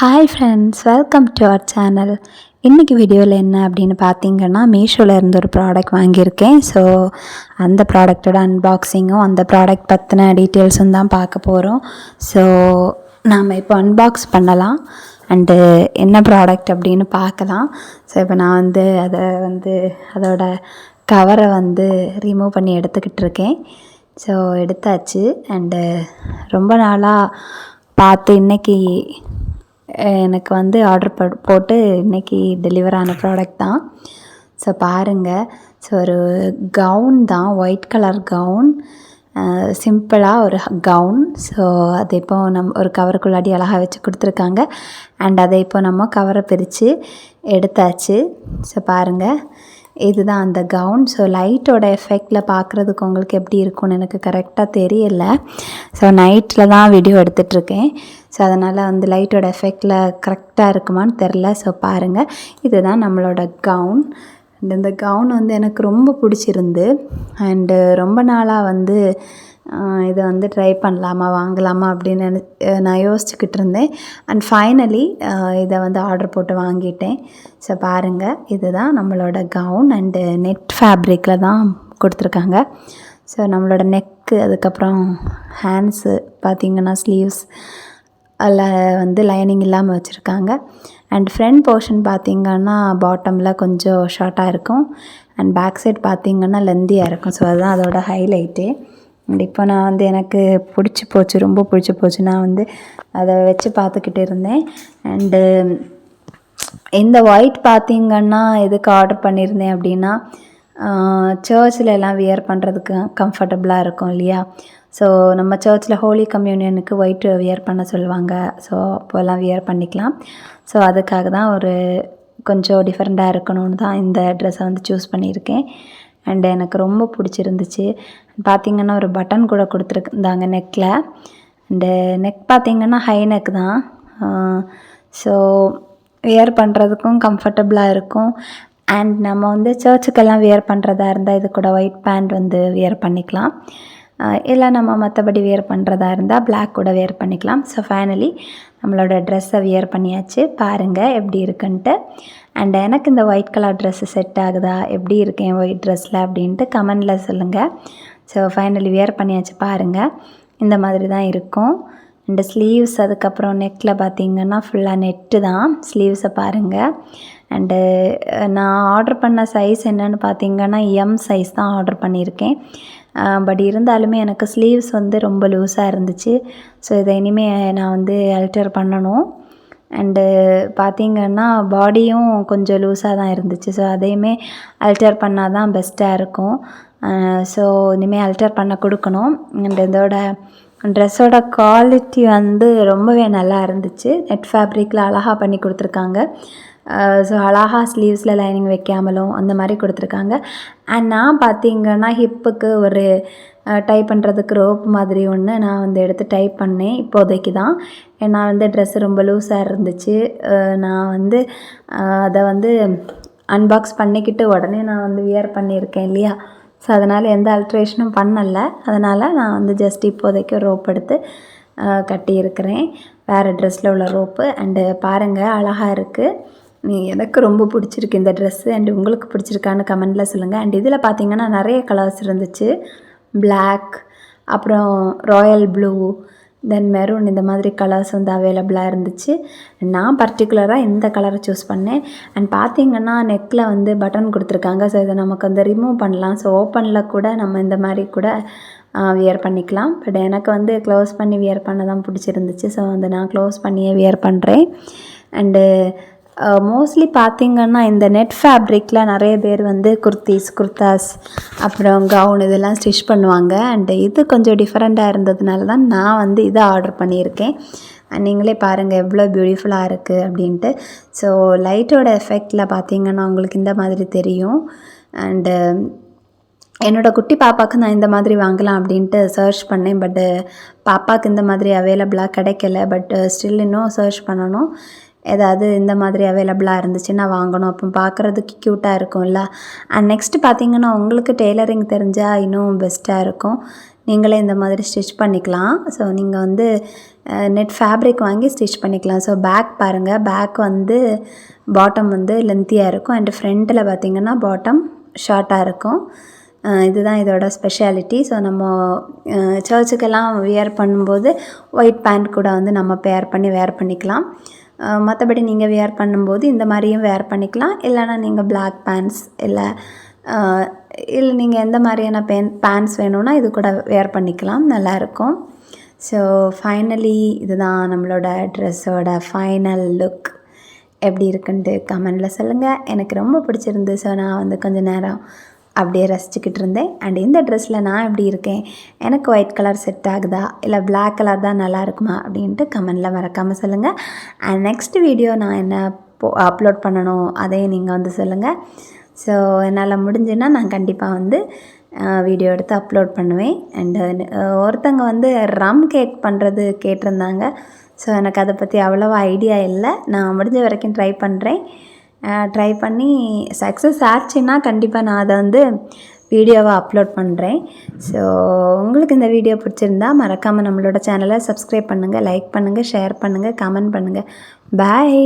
Hi friends welcome to our channel இன்றைக்கி வீடியோவில் என்ன அப்படின்னு பார்த்தீங்கன்னா மீஷோவில் இருந்து ஒரு ப்ராடக்ட் வாங்கியிருக்கேன். ஸோ அந்த ப்ராடக்டோட அன்பாக்சிங்கும் அந்த ப்ராடக்ட் பற்றின டீட்டெயில்ஸும் தான் பார்க்க போகிறோம் ஸோ நாம் இப்போ அன்பாக்ஸ் பண்ணலாம். அண்டு என்ன ப்ராடக்ட் அப்படின்னு பார்க்கலாம். ஸோ இப்போ நான் வந்து அதை வந்து அதோட கவரை வந்து ரிமூவ் பண்ணி எடுத்துக்கிட்டு இருக்கேன். ஸோ எடுத்தாச்சு. அண்டு ரொம்ப நாளாக பார்த்து இன்றைக்கி எனக்கு வந்து ஆர்டர் போ போட்டு இன்றைக்கி டெலிவர் ஆன ப்ராடக்ட் தான். ஸோ பாருங்கள் ஸோ ஒரு கவுன் தான். ஒயிட் கலர் கவுன் சிம்பிளாக ஒரு கவுன் ஸோ அது இப்போ நம் ஒரு கவருக்குள்ளாடி அழகாக வச்சு கொடுத்துருக்காங்க. அண்ட் அதை இப்போ நம்ம கவரை பிரித்து எடுத்தாச்சு. ஸோ பாருங்கள் இதுதான் அந்த கவுன் ஸோ லைட்டோட எஃபெக்டில் பார்க்குறதுக்கு உங்களுக்கு எப்படி இருக்கும்னு எனக்கு கரெக்டாக தெரியல. ஸோ நைட்டில் தான் வீடியோ எடுத்துகிட்ருக்கேன் ஸோ அதனால் வந்து லைட்டோட எஃபெக்டில் கரெக்டாக இருக்குமான்னு தெரில ஸோ பாருங்கள் இதுதான் நம்மளோட கவுன் அண்ட் இந்த கவுன் வந்து எனக்கு ரொம்ப பிடிச்சிருந்து அண்டு ரொம்ப நாளாக வந்து இதை வந்து ட்ரை பண்ணலாமா வாங்கலாமா அப்படின்னு நினை நான் யோசிச்சுக்கிட்டு இருந்தேன். அண்ட் ஃபைனலி இதை வந்து ஆர்டர் போட்டு வாங்கிட்டேன். ஸோ பாருங்கள் இதுதான் நம்மளோட கவுன் அண்டு நெட் ஃபேப்ரிக்கில் தான் கொடுத்துருக்காங்க. ஸோ நம்மளோட நெக்கு அதுக்கப்புறம் ஹேண்ட்ஸு பார்த்திங்கன்னா ஸ்லீவ்ஸ் அதில் வந்து லைனிங் இல்லாமல் வச்சுருக்காங்க. அண்ட் ஃப்ரண்ட் போர்ஷன் பார்த்திங்கன்னா பாட்டமில் கொஞ்சம் ஷார்ட்டாக இருக்கும். அண்ட் பேக் சைட் பார்த்திங்கன்னா லெந்தியாக இருக்கும். ஸோ அதுதான் அதோட ஹைலைட்டே அண்ட் இப்போ நான் வந்து எனக்கு பிடிச்சி போச்சு ரொம்ப பிடிச்சி போச்சு. நான் வந்து அதை வச்சு பார்த்துக்கிட்டு இருந்தேன். அண்டு இந்த ஒயிட் பார்த்திங்கன்னா எதுக்கு ஆர்டர் பண்ணியிருந்தேன் அப்படின்னா சர்ச்சில் எல்லாம் வியர் பண்ணுறதுக்கு கம்ஃபர்டபுளாக இருக்கும் இல்லையா? ஸோ நம்ம சர்ச்சில் ஹோலி கம்யூனியனுக்கு ஒயிட் வியர் பண்ண சொல்லுவாங்க. ஸோ அப்போல்லாம் வியர் பண்ணிக்கலாம். ஸோ அதுக்காக தான் ஒரு கொஞ்சம் டிஃப்ரெண்ட்டாக இருக்கணும்னு தான் இந்த ட்ரெஸ்ஸை வந்து சூஸ் பண்ணியிருக்கேன். அண்டு எனக்கு ரொம்ப பிடிச்சிருந்துச்சு. பார்த்திங்கன்னா ஒரு பட்டன் கூட கொடுத்துருந்தாங்க நெக்கில் அண்டு நெக் பார்த்திங்கன்னா ஹை நெக் தான். ஸோ வியர் பண்ணுறதுக்கும் கம்ஃபர்டபுளாக இருக்கும். அண்ட் நம்ம வந்து சர்ச்சுக்கெல்லாம் வியர் பண்ணுறதா இருந்தால் இது கூட ஒயிட் பேண்ட் வந்து வியர் பண்ணிக்கலாம். இல்லை நம்ம மற்றபடி வியர் பண்ணுறதா இருந்தால் பிளாக் கூட வியர் பண்ணிக்கலாம். ஸோ ஃபைனலி நம்மளோட ட்ரெஸ்ஸை வியர் பண்ணியாச்சு. பாருங்கள் எப்படி இருக்குன்ட்டு. அண்ட் எனக்கு இந்த ஒயிட் கலர் ட்ரெஸ்ஸு செட் ஆகுதா? எப்படி இருக்கேன் ஒயிட் ட்ரெஸ்ஸில் அப்படின்ட்டு கமெண்டில் சொல்லுங்கள் ஸோ ஃபைனலி வியர் பண்ணியாச்சு பாருங்கள் இந்த மாதிரி தான் இருக்கும். அண்டு ஸ்லீவ்ஸ் அதுக்கப்புறம் நெக்கில் பார்த்திங்கன்னா ஃபுல்லாக நெட்டு தான். ஸ்லீவ்ஸை பாருங்கள் அண்டு நான் ஆர்டர் பண்ண சைஸ் என்னென்னு பார்த்தீங்கன்னா எம் சைஸ் தான் ஆர்டர் பண்ணியிருக்கேன். பட் இருந்தாலுமே எனக்கு ஸ்லீவ்ஸ் வந்து ரொம்ப லூஸாக இருந்துச்சு. ஸோ இதை இனிமேல் நான் வந்து அல்டர் பண்ணணும். அண்டு பார்த்திங்கன்னா பாடியும் கொஞ்சம் லூஸாக தான் இருந்துச்சு. ஸோ அதையுமே அல்டர் பண்ணால் தான் பெஸ்ட்டாக இருக்கும் ஸோ இனிமேல் அல்டர் பண்ண கொடுக்கணும். அண்ட் இதோட ட்ரெஸ்ஸோட குவாலிட்டி வந்து ரொம்பவே நல்லா இருந்துச்சு. நெட் ஃபேப்ரிக்கில் அழகாக பண்ணி கொடுத்துருக்காங்க. ஸோ அழகாக ஸ்லீவ்ஸில் லைனிங் வைக்காமலும் அந்த மாதிரி கொடுத்துருக்காங்க. அண்ட் நான் பார்த்திங்கன்னா ஹிப்புக்கு ஒரு டைப் பண்ணுறதுக்கு ரோப் மாதிரி ஒன்று நான் வந்து எடுத்து டைப் பண்ணேன் இப்போதைக்கு தான். ஏன்னா வந்து ட்ரெஸ்ஸு ரொம்ப லூஸாக இருந்துச்சு. நான் வந்து அதை வந்து அன்பாக்ஸ் பண்ணிக்கிட்டு உடனே நான் வந்து வியர் பண்ணியிருக்கேன் இல்லையா? ஸோ அதனால் எந்த அல்ட்ரேஷனும் பண்ணலை. அதனால் நான் வந்து ஜஸ்ட் இப்போதைக்கு ரோப் எடுத்து கட்டியிருக்கிறேன். வேறு ட்ரெஸ்ஸில் உள்ள ரோப்பு அண்டு பாருங்கள் அழகாக இருக்குது நீ எனக்கு ரொம்ப பிடிச்சிருக்கு இந்த ட்ரெஸ்ஸு அண்ட் உங்களுக்கு பிடிச்சிருக்கான்னு கமெண்டில் சொல்லுங்கள் அண்ட் இதில் பார்த்தீங்கன்னா நிறைய கலர்ஸ் இருந்துச்சு. பிளாக் அப்புறம் ராயல் ப்ளூ தென் மெரூன் இந்த மாதிரி கலர்ஸ் வந்து அவைலபிளாக இருந்துச்சு. நான் பர்டிகுலராக இந்த கலரை சூஸ் பண்ணேன். அண்ட் பார்த்தீங்கன்னா நெக்கில் வந்து பட்டன் கொடுத்துருக்காங்க. ஸோ இதை நமக்கு வந்து ரிமூவ் பண்ணலாம். ஸோ ஓப்பனில் கூட நம்ம இந்த மாதிரி கூட வியர் பண்ணிக்கலாம். பட் எனக்கு வந்து க்ளோஸ் பண்ணி வியர் பண்ண தான் பிடிச்சிருந்துச்சு. ஸோ வந்து நான் க்ளோஸ் பண்ணியே வியர் பண்ணுறேன் அண்டு மோஸ்ட்லி பார்த்திங்கன்னா இந்த நெட் ஃபேப்ரிக்கில் நிறைய பேர் வந்து குர்த்திஸ் குர்தாஸ் அப்புறம் கவுன் இதெல்லாம் ஸ்டிச் பண்ணுவாங்க. அண்டு இது கொஞ்சம் டிஃப்ரெண்ட்டாக இருந்ததுனால தான் நான் வந்து இதை ஆர்டர் பண்ணியிருக்கேன். நீங்களே பாருங்கள் எவ்வளோ பியூட்டிஃபுல்லாக இருக்குது அப்படின்ட்டு. ஸோ லைட்டோட எஃபெக்டில் பார்த்திங்கன்னா உங்களுக்கு இந்த மாதிரி தெரியும். அண்டு என்னோடய குட்டி பாப்பாவுக்கு நான் இந்த மாதிரி வாங்கலாம் அப்படின்ட்டு சர்ச் பண்ணேன். பட்டு பாப்பாவுக்கு இந்த மாதிரி அவைலபிளாக கிடைக்கல. பட் ஸ்டில் இன்னும் சர்ச் பண்ணணும். ஏதாவது இந்த மாதிரி அவைலபிளாக இருந்துச்சுன்னா வாங்கணும். அப்போ பார்க்குறதுக்கு க்யூட்டாக இருக்கும்ல. அண்ட் நெக்ஸ்ட்டு பார்த்தீங்கன்னா உங்களுக்கு டெய்லரிங் தெரிஞ்சால் இன்னும் பெஸ்ட்டாக இருக்கும். நீங்களே இந்த மாதிரி ஸ்டிச் பண்ணிக்கலாம். ஸோ நீங்கள் வந்து நெட் ஃபேப்ரிக் வாங்கி ஸ்டிச் பண்ணிக்கலாம். ஸோ பேக் பாருங்கள் பேக் வந்து பாட்டம் வந்து லென்த்தியாக இருக்கும். அண்ட் ஃப்ரண்ட்டில் பார்த்திங்கன்னா பாட்டம் ஷார்ட்டாக இருக்கும். இதுதான் இதோட ஸ்பெஷாலிட்டி ஸோ நம்ம சர்ச்சுக்கெல்லாம் வியர் பண்ணும்போது ஒயிட் பேண்ட் கூட வந்து நம்ம பேர் பண்ணி வேர் பண்ணிக்கலாம். மற்றபடி நீங்கள் வேர் பண்ணும்போது இந்த மாதிரியும் வேர் பண்ணிக்கலாம். இல்லைனா நீங்கள் பிளாக் பேண்ட்ஸ் இல்லை இல்லை நீங்கள் எந்த மாதிரியான பேன் பேண்ட்ஸ் வேணும்னா இது கூட வேர் பண்ணிக்கலாம். நல்லாயிருக்கும் ஸோ ஃபைனலி இதுதான் நம்மளோட ட்ரெஸ்ஸோட ஃபைனல் லுக் எப்படி இருக்குன்ட்டு கமெண்டில் சொல்லுங்கள் எனக்கு ரொம்ப பிடிச்சிருந்து ஸோ நான் வந்து கொஞ்ச நேரம் அப்படியே ரசிச்சுக்கிட்டு இருந்தேன். அண்ட் இந்த ட்ரெஸ்ஸில் நான் எப்படி இருக்கேன்? எனக்கு ஒயிட் கலர் செட் ஆகுதா? இல்லை பிளாக் கலர் தான் நல்லா இருக்குமா? அப்படின்ட்டு கமெண்டில் மறக்காமல் சொல்லுங்கள் அண்ட் நெக்ஸ்ட் வீடியோ நான் என்ன போ அப்லோட் பண்ணணும் அதையும் நீங்கள் வந்து சொல்லுங்கள் ஸோ என்னால் முடிஞ்சுன்னா நான் கண்டிப்பாக வந்து வீடியோ எடுத்து அப்லோட் பண்ணுவேன். அண்டு ஒருத்தங்க வந்து ரம் கேக் பண்ணுறது கேட்டிருந்தாங்க. ஸோ எனக்கு அதை பற்றி அவ்வளோவா ஐடியா இல்லை. நான் முடிஞ்ச வரைக்கும் ட்ரை பண்ணுறேன் ட்ரை பண்ணி சக்ஸஸ் ஆச்சுன்னா கண்டிப்பாக நான் அதை வந்து வீடியோவை அப்லோட் பண்ணுறேன் ஸோ உங்களுக்கு இந்த வீடியோ பிடிச்சிருந்தா மறக்காமல் நம்மளோட சேனலை சப்ஸ்கிரைப் பண்ணுங்கள் லைக் பண்ணுங்கள் ஷேர் பண்ணுங்கள் கமெண்ட் பண்ணுங்கள் பாய்